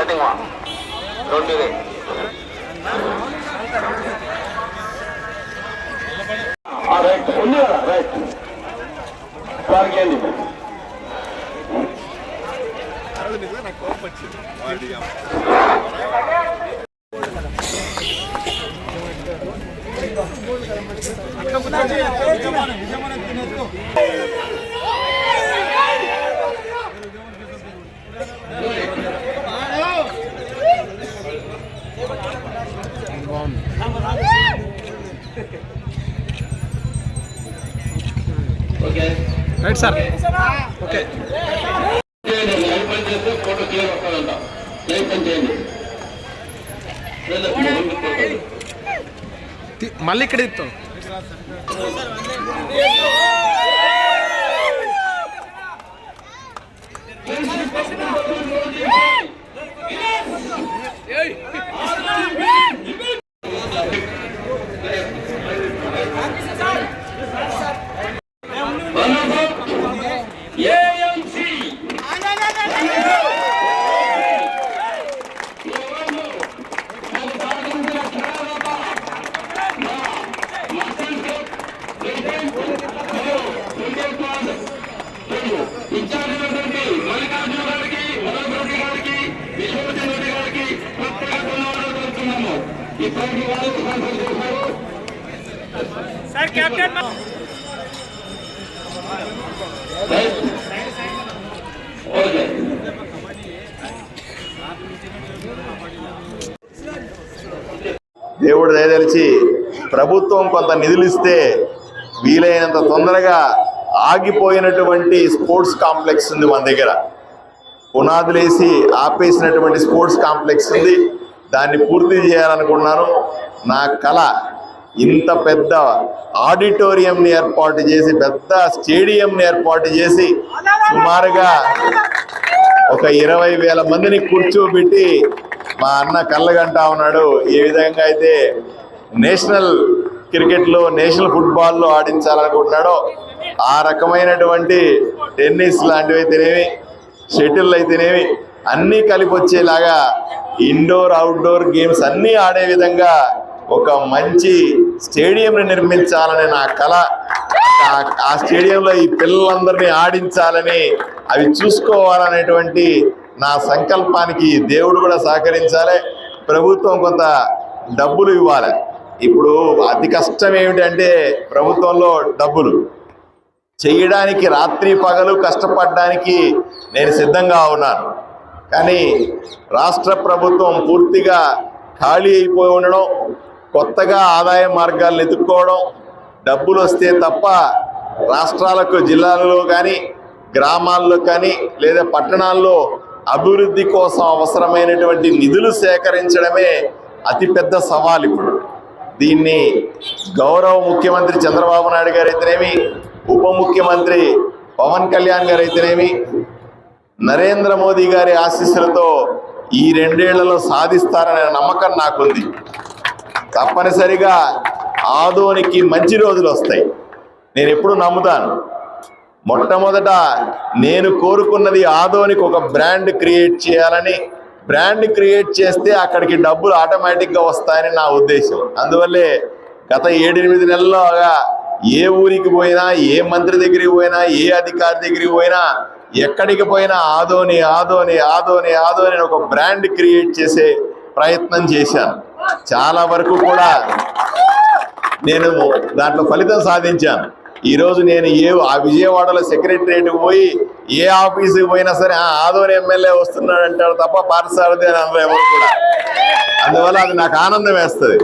betting one. Don't be late. All right, only right. Bargain. అట్లా గేంది right sir okay photo clear వస్తుందంట live పని చేయండి మళ్ళీ ఇక్కడ ఇస్తాం ఏఎంసీ ఇచ్చారినటువంటి మల్లికార్జున గారికి మనోజ్ రెడ్డి గారికి విశ్వవచన్ రెడ్డి గారికి ప్రత్యేక ధన్యవాదాలు తెలుపుతున్నాము ఇప్పటికి వాళ్ళు స్పాన్సర్ చేశారు రైట్ ఓకే దేవుడు దయదలిచి ప్రభుత్వం కొంత నిధులు ఇస్తే వీలైనంత తొందరగా ఆగిపోయినటువంటి స్పోర్ట్స్ కాంప్లెక్స్ ఉంది మన దగ్గర. పునాదులేసి ఆపేసినటువంటి స్పోర్ట్స్ కాంప్లెక్స్ ఉంది. దాన్ని పూర్తి చేయాలనుకున్నాను. నా కళ ఇంత పెద్ద ఆడిటోరియంని ఏర్పాటు చేసి పెద్ద స్టేడియంని ఏర్పాటు చేసి సుమారుగా ఒక ఇరవై వేల మందిని కూర్చోబెట్టి మా అన్న కళ్ళగంటా ఉన్నాడు. ఏ విధంగా అయితే నేషనల్ క్రికెట్లో నేషనల్ ఫుట్బాల్లో ఆడించాలనుకుంటున్నాడో ఆ రకమైనటువంటి టెన్నిస్ లాంటివి అయితేనేమి షటిల్ అయితేనేమి అన్నీ కలిపి వచ్చేలాగా ఇండోర్ అవుట్డోర్ గేమ్స్ అన్నీ ఆడే విధంగా ఒక మంచి స్టేడియంని నిర్మించాలనే నా కళ ఆ- స్టేడియంలో ఈ పిల్లలందరినీ ఆడించాలని అవి చూసుకోవాలనేటువంటి నా సంకల్పానికి దేవుడు కూడా సహకరించాలి. ప్రభుత్వం కొంత డబ్బులు ఇవ్వాలి. ఇప్పుడు అతి కష్టం ఏమిటంటే ప్రభుత్వంలో డబ్బులు. చేయడానికి రాత్రి పగలు కష్టపడడానికి నేను సిద్ధంగా ఉన్నాను. కానీ రాష్ట్ర ప్రభుత్వం పూర్తిగా ఖాళీ అయిపోయి ఉండడం కొత్తగా ఆదాయ మార్గాలను ఎదుర్కోవడం డబ్బులు వస్తే తప్ప రాష్ట్రాలకు జిల్లాలలో కానీ గ్రామాల్లో కానీ లేదా పట్టణాల్లో అభివృద్ధి కోసం అవసరమైనటువంటి నిధులు సేకరించడమే అతిపెద్ద సవాల్ ఇప్పుడు. దీన్ని గౌరవ ముఖ్యమంత్రి చంద్రబాబు నాయుడు గారు అయితేనేమి ఉప ముఖ్యమంత్రి పవన్ కళ్యాణ్ గారు అయితేనేమి నరేంద్ర మోదీ గారి ఆశీస్సులతో ఈ రెండేళ్ళలో సాధిస్తారనే నమ్మకం నాకుంది. తప్పనిసరిగా ఆదోనికి మంచి రోజులు వస్తాయి. నేను ఎప్పుడు నమ్ముతాను. మొట్టమొదట నేను కోరుకున్నది ఆదోనికి ఒక బ్రాండ్ క్రియేట్ చేయాలని బ్రాండ్ క్రియేట్ చేస్తే అక్కడికి డబ్బులు ఆటోమేటిక్గా వస్తాయని నా ఉద్దేశం. అందువల్లే గత ఏడెనిమిది నెలలుగా ఏ ఊరికి పోయినా ఏ మంత్రి దగ్గరికి పోయినా ఏ అధికారి దగ్గరికి పోయినా ఎక్కడికి పోయినా ఆదోని ఆదోని ఆదోని ఆదోని అని ఒక బ్రాండ్ క్రియేట్ చేసే ప్రయత్నం చేశాను. చాలా వరకు కూడా నేను దాంట్లో ఫలితం సాధించాను. ఈరోజు నేను ఏ ఆ విజయవాడలో సెక్రటరియట్కి పోయి ఏ ఆఫీసుకి పోయినా సరే "ఆ, ఆదోని ఎమ్మెల్యే వస్తున్నాడు అంటారు తప్ప పాఠశాలది అని అందరూ ఎవరు కూడా. అందువల్ల అది నాకు ఆనందం వేస్తుంది.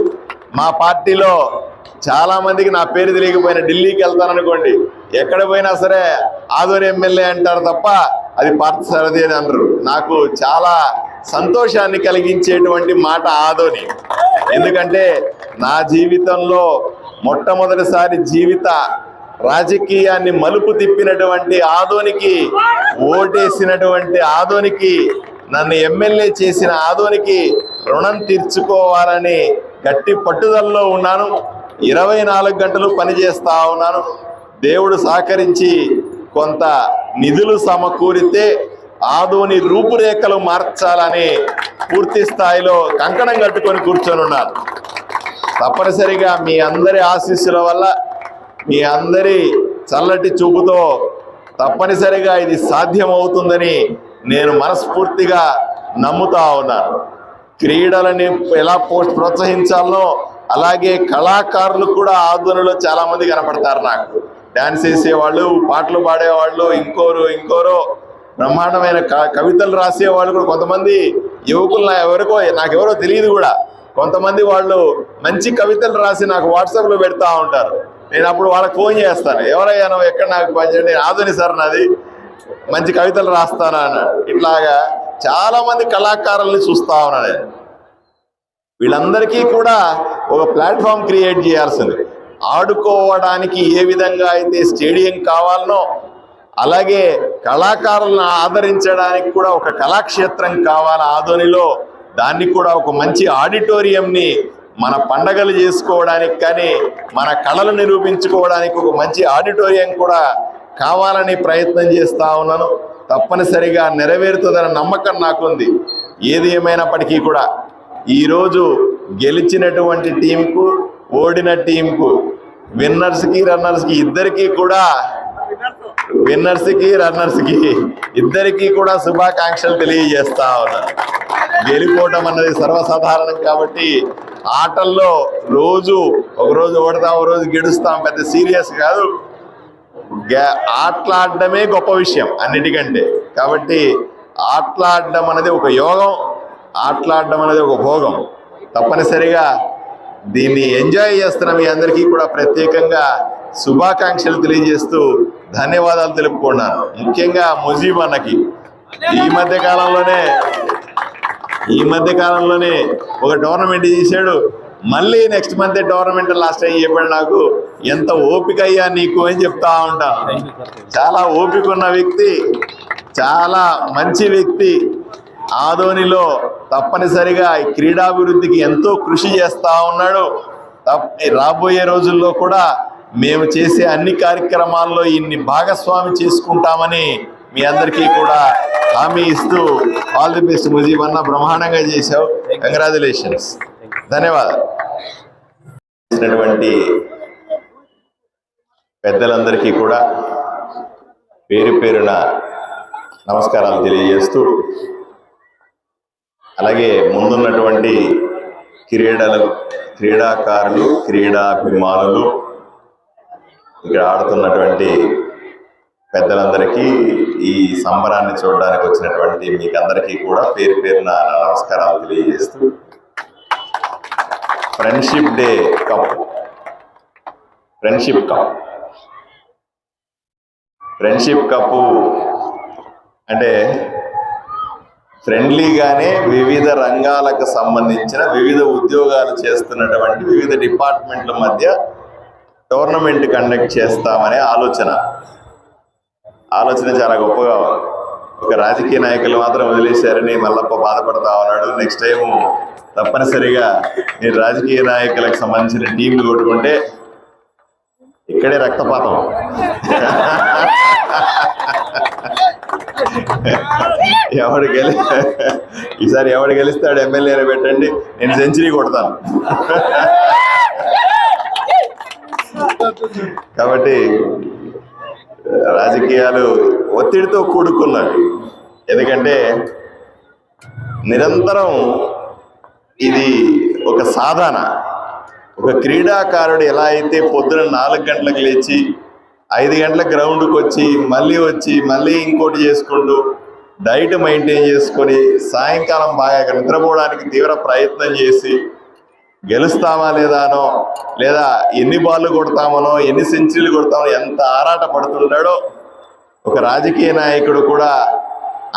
మా పార్టీలో చాలా మందికి నా పేరు తెలియకపోయినా ఢిల్లీకి వెళ్తాననుకోండి ఎక్కడ పోయినా సరే ఆదోని ఎమ్మెల్యే అంటారు తప్ప అది పార్థసారథి అని అనరు. నాకు చాలా సంతోషాన్ని కలిగించేటువంటి మాట ఆదోని. ఎందుకంటే నా జీవితంలో మొట్టమొదటిసారి జీవిత రాజకీయాన్ని మలుపు తిప్పినటువంటి ఆదోనికి ఓటేసినటువంటి ఆదోనికి నన్ను ఎమ్మెల్యే చేసిన ఆదోనికి రుణం తీర్చుకోవాలని గట్టి పట్టుదలలో ఉన్నాను. ఇరవై నాలుగు గంటలు పనిచేస్తా ఉన్నాను. దేవుడు సహకరించి కొంత నిధులు సమకూరితే ఆదోని రూపురేఖలు మార్చాలని పూర్తి స్థాయిలో కంకణం కట్టుకొని కూర్చొని ఉన్నారు. తప్పనిసరిగా మీ అందరి ఆశీస్సుల వల్ల మీ అందరి చల్లటి చూపుతో తప్పనిసరిగా ఇది సాధ్యమవుతుందని నేను మనస్ఫూర్తిగా నమ్ముతా ఉన్నాను క్రీడలని ఎలా పోస్ట్ ప్రోత్సహించాలనో అలాగే కళాకారులు కూడా ఆధ్వర్యంలో చాలామంది కనపడతారు నాకు. డ్యాన్స్ వేసేవాళ్ళు పాటలు పాడేవాళ్ళు ఇంకోరు ఇంకోరు బ్రహ్మాండమైన క- కవితలు రాసేవాళ్ళు కూడా కొంతమంది యువకులు నా ఎవరికో నాకెవరో తెలియదు కూడా. కొంతమంది వాళ్ళు మంచి కవితలు రాసి నాకు వాట్సాప్లో పెడతా ఉంటారు. నేను అప్పుడు వాళ్ళకి ఫోన్ చేస్తాను. ఎవరైనా నువ్వు? ఎక్కడ నాకు పనిచేయండి ఆధుని సార్ నాది. మంచి కవితలు రాస్తానా? అన్నాడు ఇట్లాగా చాలామంది కళాకారుల్ని చూస్తా ఉన్నాను నేను. వీళ్ళందరికీ కూడా ఒక ప్లాట్ఫామ్ క్రియేట్ చేయాల్సింది. ఆడుకోవడానికి ఏ విధంగా అయితే స్టేడియం కావాలనో అలాగే కళాకారులను ఆదరించడానికి కూడా ఒక కళాక్షేత్రం కావాలి. ఆదోనిలో దాన్ని కూడా ఒక మంచి ఆడిటోరియంని మన పండగలు చేసుకోవడానికి కానీ మన కళలు నిరూపించుకోవడానికి ఒక మంచి ఆడిటోరియం కూడా కావాలని ప్రయత్నం చేస్తా ఉన్నాను. తప్పనిసరిగా నెరవేరుతుందనే నమ్మకం నాకుంది. ఏది ఏమైనప్పటికీ కూడా ఈరోజు గెలిచినటువంటి టీంకు ఓడిన టీంకు విన్నర్స్కి రన్నర్స్కి ఇద్దరికీ కూడా విన్నర్స్కి రన్నర్స్కి ఇద్దరికీ కూడా శుభాకాంక్షలు తెలియజేస్తా ఉన్నారు గెలిపోవటం అన్నది సర్వసాధారణం కాబట్టి ఆటల్లో రోజు ఒకరోజు ఓడతాం ఒక రోజు గెలుస్తాం పెద్ద సీరియస్ కాదు. గా- ఆటలాడడమే గొప్ప విషయం అన్నిటికంటే. కాబట్టి ఆటలాడడం అనేది ఒక యోగం ఆటలాడడం అనేది ఒక భోగం. తప్పనిసరిగా దీన్ని ఎంజాయ్ చేస్తున్న మీ అందరికీ కూడా ప్రత్యేకంగా శుభాకాంక్షలు తెలియజేస్తూ ధన్యవాదాలు తెలుపుకున్నాను ముఖ్యంగా ముజీబ్ అన్నకి. ఈ మధ్య కాలంలోనే ఈ మధ్య కాలంలోనే ఒక టోర్నమెంట్ చేశాడు. మళ్ళీ next month tournament last time చెప్పాడు నాకు. ఎంత ఓపిక అయ్యా నీకు అని చెప్తా ఉంటాను చాలా ఓపిక ఉన్న వ్యక్తి చాలా మంచి వ్యక్తి. ఆదోనిలో తప్పనిసరిగా ఈ క్రీడాభివృద్ధికి ఎంతో కృషి చేస్తా ఉన్నాడు. తప్ప రాబోయే రోజుల్లో కూడా మేము చేసే అన్ని కార్యక్రమాల్లో ఇన్ని భాగస్వామి చేసుకుంటామని మీ అందరికీ కూడా హామీ ఇస్తూ ఆల్ ది బెస్ట్ ముజీబ్ అన్న బ్రహ్మాండంగా చేశావు. కంగ్రాచులేషన్స్ ధన్యవాదాలు. చేసినటువంటి పెద్దలందరికీ కూడా పేరు పేరున నమస్కారాలు తెలియజేస్తూ అలాగే ముందున్నటువంటి క్రీడలు క్రీడాకారులు క్రీడాభిమానులు ఇక్కడ ఆడుతున్నటువంటి పెద్దలందరికీ ఈ సంబరాన్ని చూడడానికి వచ్చినటువంటి మీకు అందరికీ కూడా పేరు పేరున నమస్కారాలు తెలియజేస్తూ. Friendship day cup. Friendship cup. Friendship cup అంటే ఫ్రెండ్లీగానే వివిధ రంగాలకు సంబంధించిన వివిధ ఉద్యోగాలు చేస్తున్నటువంటి వివిధ డిపార్ట్మెంట్ల మధ్య టోర్నమెంట్ కండక్ట్ చేస్తామనే ఆలోచన. ఆలోచన చాలా గొప్పగా ఒక రాజకీయ నాయకులు మాత్రం వదిలేశారని మల్లప్ప బాధపడతా ఉన్నాడు. నెక్స్ట్ టైం తప్పనిసరిగా నేను రాజకీయ నాయకులకు సంబంధించిన టీంలు కొట్టుకుంటే ఇక్కడే రక్తపాతం. ఎవడు గెలి ఈసారి ఎవడు గెలిస్తాడు ఎమ్మెల్యేని పెట్టండి. నేను సెంచరీ కొడతాను. కాబట్టి రాజకీయాలు ఒత్తిడితో కూడుకున్నవి. ఎందుకంటే నిరంతరం ఇది ఒక సాధన. ఒక క్రీడాకారుడు ఎలా అయితే పొద్దున నాలుగు గంటలకు లేచి ఐదు గంటల గ్రౌండ్కి వచ్చి మళ్ళీ వచ్చి మళ్ళీ ఇంకోటి చేసుకుంటూ డైట్ మెయింటైన్ చేసుకొని సాయంకాలం బాగా నిద్రపోవడానికి తీవ్ర ప్రయత్నం చేసి గెలుస్తామా లేదానో లేదా ఎన్ని బాళ్ళు కొడతామనో ఎన్ని సెంచరీలు కొడతామో ఎంత ఆరాట పడుతుంటాడో ఒక రాజకీయ నాయకుడు కూడా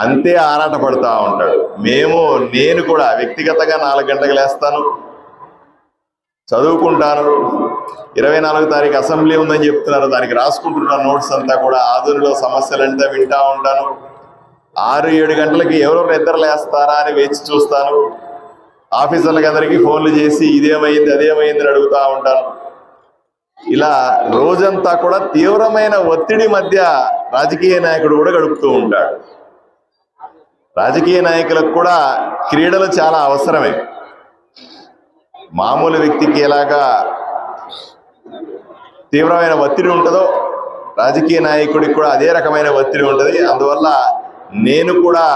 అంతే ఆరాట పడుతూ ఉంటాడు. మేము నేను కూడా వ్యక్తిగతంగా నాలుగు గంటలకు లేస్తాను చదువుకుంటాను ఇరవై నాలుగు తారీఖు అసెంబ్లీ ఉందని చెప్తున్నారు దానికి రాసుకుంటున్నాను నోట్స్ అంతా కూడా ఆధునిలో సమస్యలంతా వింటా ఉంటాను. ఆరు ఏడు గంటలకి ఎవరో నిద్ర లేస్తారా అని వేచి చూస్తాను. ఆఫీసర్లకి అందరికీ ఫోన్లు చేసి ఇదేమైంది అదేమైంది అని అడుగుతా ఉంటాను. ఇలా రోజంతా కూడా తీవ్రమైన ఒత్తిడి మధ్య రాజకీయ నాయకుడు కూడా గడుపుతూ ఉంటాడు. రాజకీయ నాయకులకు కూడా క్రీడలు చాలా అవసరమే. మామూలు వ్యక్తికి ఎలాగా తీవ్రమైన ఒత్తిడి ఉంటుందో రాజకీయ నాయకుడికి కూడా అదే రకమైన ఒత్తిడి ఉంటుంది. అందువల్ల నేను కూడా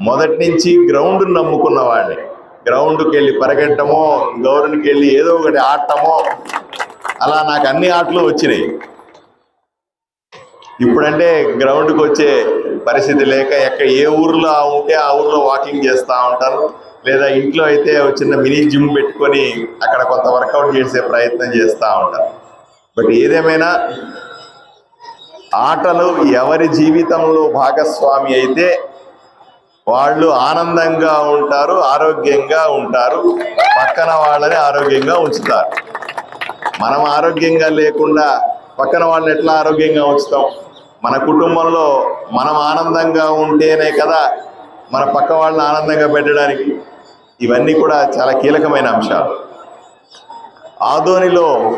మొదటి నుంచి గ్రౌండ్ నమ్ముకున్నవాడిని గ్రౌండ్కి వెళ్ళి పరిగెట్టమో గౌరవనికి వెళ్ళి ఏదో ఒకటి ఆడటమో అలా నాకు అన్ని ఆటలు వచ్చినాయి. ఇప్పుడంటే గ్రౌండ్కి వచ్చే పరిస్థితి లేక ఎక్కడ ఏ ఊర్లో ఉంటే ఆ ఊర్లో వాకింగ్ చేస్తూ ఉంటారు. లేదా ఇంట్లో అయితే చిన్న మినీ జిమ్ పెట్టుకొని అక్కడ కొంత వర్కౌట్ చేసే ప్రయత్నం చేస్తూ ఉంటారు. బట్ ఏదేమైనా ఆటలు ఎవరి జీవితంలో భాగస్వామి అయితే వాళ్ళు ఆనందంగా ఉంటారు ఆరోగ్యంగా ఉంటారు. పక్కన వాళ్ళని ఆరోగ్యంగా ఉంచుతారు. మనం ఆరోగ్యంగా లేకుండా పక్కన వాళ్ళని ఎట్లా ఆరోగ్యంగా ఉంచుతాం? మన కుటుంబంలో మనం ఆనందంగా ఉంటేనే కదా మన పక్క వాళ్ళని ఆనందంగా పెట్టడానికి. ఇవన్నీ కూడా చాలా కీలకమైన అంశాలు. ఆదోనిలో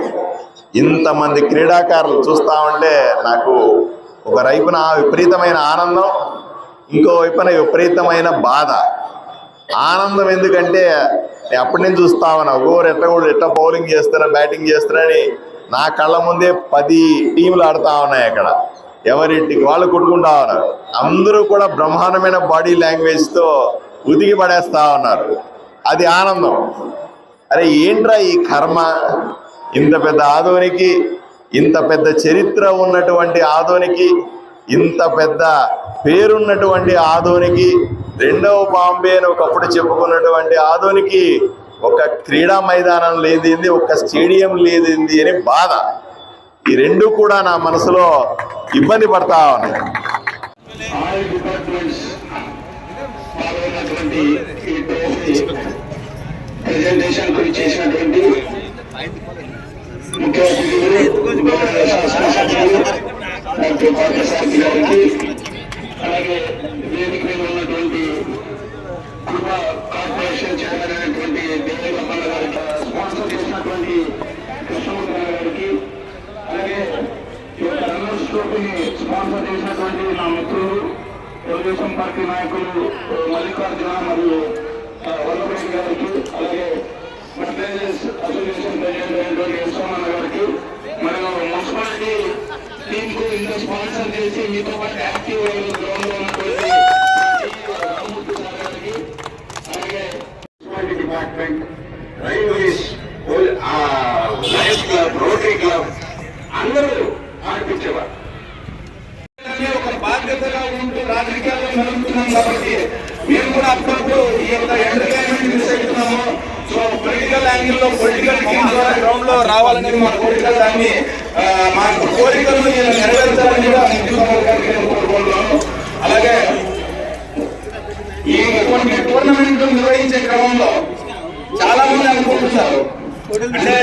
ఇంతమంది క్రీడాకారులు చూస్తా ఉంటే నాకు ఒక రైపున విపరీతమైన ఆనందం. ఇంకో వైపున విపరీతమైన బాధ. ఆనందం ఎందుకంటే ఎప్పటి అప్పటి నుంచి చూస్తా ఉన్నా ఎట్ట కూడా ఎట్ట బౌలింగ్ చేస్తారా బ్యాటింగ్ చేస్తారని నా కళ్ళ ముందే పది టీంలు ఆడుతా ఉన్నాయి అక్కడ. ఎవరింటికి వాళ్ళు కొట్టుకుంటా ఉన్నారు. అందరూ కూడా బ్రహ్మాండమైన బాడీ లాంగ్వేజ్తో ఉతికి పడేస్తా ఉన్నారు. అది ఆనందం. అరే ఏంట్రా ఈ కర్మ? ఇంత పెద్ద ఆధునికి ఇంత పెద్ద చరిత్ర ఉన్నటువంటి ఆధునికి ఇంత పెద్ద పేరున్నటువంటి ఆదోనికి రెండవ బాంబే అని ఒకప్పుడు చెప్పుకున్నటువంటి ఆదోనికి ఒక క్రీడా మైదానం లేదింది ఒక స్టేడియం లేదింది అని బాధ. ఈ రెండు కూడా నా మనసులో ఇబ్బంది పడతా ఉన్నాయి. గురించి చేసినటువంటి ముఖ్య అతిథులు డాక్టర్ గారికి అలాగే వేదిక మీద ఉన్నటువంటి కృపా కార్పొరేషన్ చైర్మన్ అయినటువంటి దేవమ్మ గారికి స్పాన్సర్ చేసినటువంటి కృష్ణమూర్తి గారికి అలాగే ఈ యొక్క రన్నర్స్ ట్రోఫీని స్పాన్సర్ చేసినటువంటి నా మిత్రులు తెలుగుదేశం పార్టీ నాయకులు మల్లికార్జున మరియు ఆ, వల్లభరెడ్డి గారికి అలాగే మెట్రైజర్స్ అసోసియేషన్ ప్రెసిడెంట్ అయినటువంటి యశ్వమన్న గారికి కు ఇంత స్పాన్సర్ చేసి మీతో పాటు యాక్టివ్ గ్రౌండ్లో ఉన్నటువంటి రామూర్తి సార్ గారికి అలాగే municipality department railways lions club rotary club అందరూ ఆడిపించేవారు ఒక బాధ్యతగా ఉంటూ రాజకీయాల్లో నడుపుతున్నాం కాబట్టి మేము కూడా అప్పుడప్పుడు ఈ యొక్క ఎంటర్టైన్మెంట్ మిస్ అవుతున్నాము సో పొలిటికల్ యాంగిల్లో పొలిటికల్ గ్రౌండ్లో రావాలనేది మా కోరిక దాన్ని ఆ, మా కోరికలను నెరవేర్చాలని కూడా కోరుకుంటున్నాము. అలాగే ఈ కొన్ని టోర్నమెంట్ నిర్వహించే క్రమంలో చాలా మంది అనుకుంటున్నారు. అంటే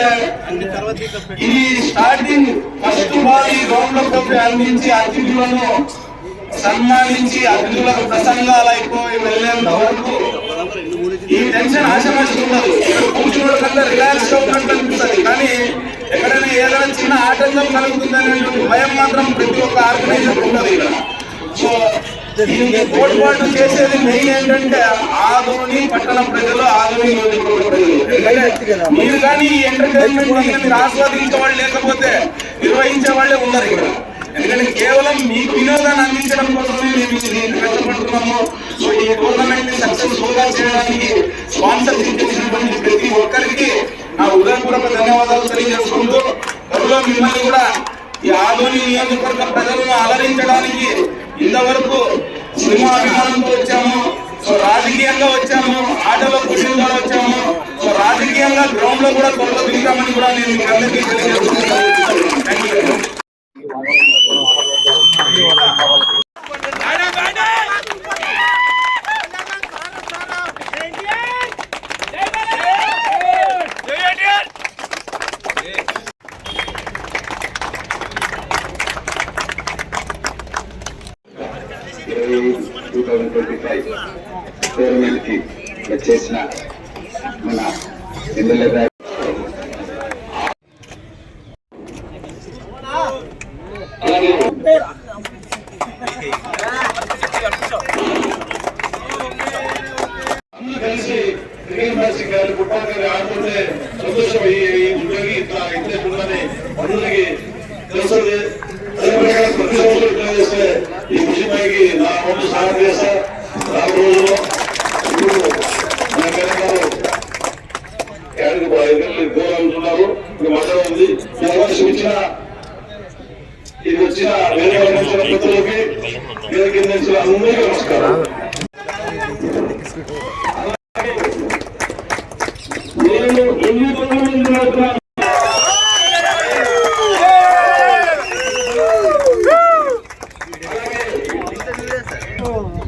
ఇది స్టార్టింగ్ ఫస్ట్ బాల్ ఈ గ్రౌండ్లో కప్పి అందించి అతిథులను సన్మానించి అతిథులకు ప్రసంగాలు అయిపోయి వెళ్ళేంత వరకు ఈ టెన్షన్ ఆశమాసి ఉండదు కూర్చోవడం కంటే రిలాక్స్ అవుతున్నట్టు అనిపిస్తుంది. కానీ ఎక్కడైనా ఏదైనా చిన్న ఆటంకం కలుగుతుంది అనేటువంటి భయం మాత్రం ప్రతి ఒక్క ఆర్గనైజర్ ఉంటుంది ఇక్కడ. సో దీనికి తోడ్పాటు చేసేది మెయిన్ ఏంటంటే ఆదోని పట్టణ ప్రజలు ఆదోని మీరు కానీ ఈ ఎంటర్టైన్మెంట్ మీరు ఆస్వాదించే వాళ్ళు లేకపోతే నిర్వహించే వాళ్ళే ఉన్నారు ఇక్కడ. ఎందుకంటే కేవలం మీకు వినోదాన్ని అందించడం కోసమే మేము దీన్ని కష్టపడుతున్నాము సో ఈ టోర్నమెంట్ని సక్సెస్ఫుల్గా చేయడానికి స్పాన్సర్ చేసినటువంటి ప్రతి ఒక్కరికి నా ఉదయపూర్వక ధన్యవాదాలు తెలియజేసుకుంటూ త్వరలో మిమ్మల్ని కూడా ఈ ఆధుని నియోజకవర్గ ప్రజలను అలరించడానికి ఇంతవరకు సినిమా అభిమానంతో వచ్చాము సో రాజకీయంగా వచ్చాము ఆటలో పుష్టిన ద్వారా వచ్చాము సో రాజకీయంగా గ్రౌండ్లో కూడా త్వరలో దిగుతామని కూడా నేను మీకు అందరికీ తెలియజేస్తున్నాను. థ్యాంక్ యూ ఇరవై టూ థౌజండ్ ట్వంటీ ఫైవ్ టోర్నమెంట్కి వచ్చేసిన మన ఎమ్మెల్యే Vamos à. 嗯。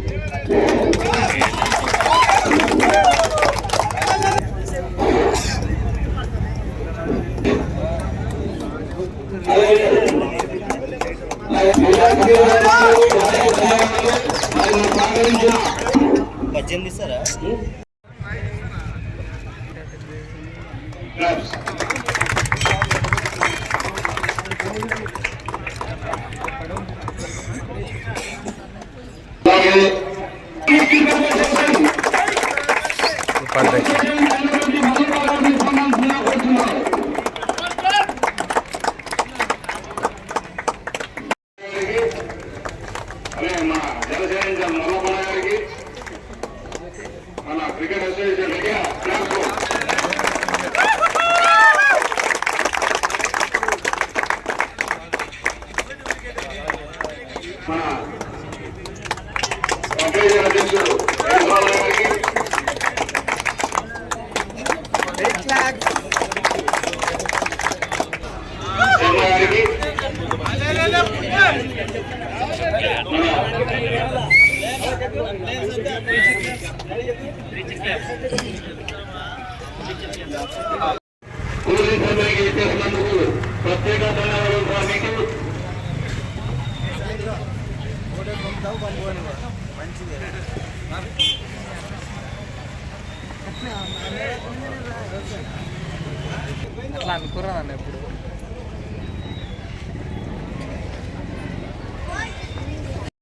మన జనసేన మల్లకొండ గారికి మన క్రికెట్ అసోసియేషన్ దగ్గర క్లాస్ మన పంపిణీ అధ్యక్షుడు వేణుగోపాల్ గారికి శర్మ గారికి కూలీ సమ్మెకి చేసినందుకు ప్రత్యేక ధన్యవాదాలు సార్ మీకు అట్లా అనుకున్నాను ఎప్పుడు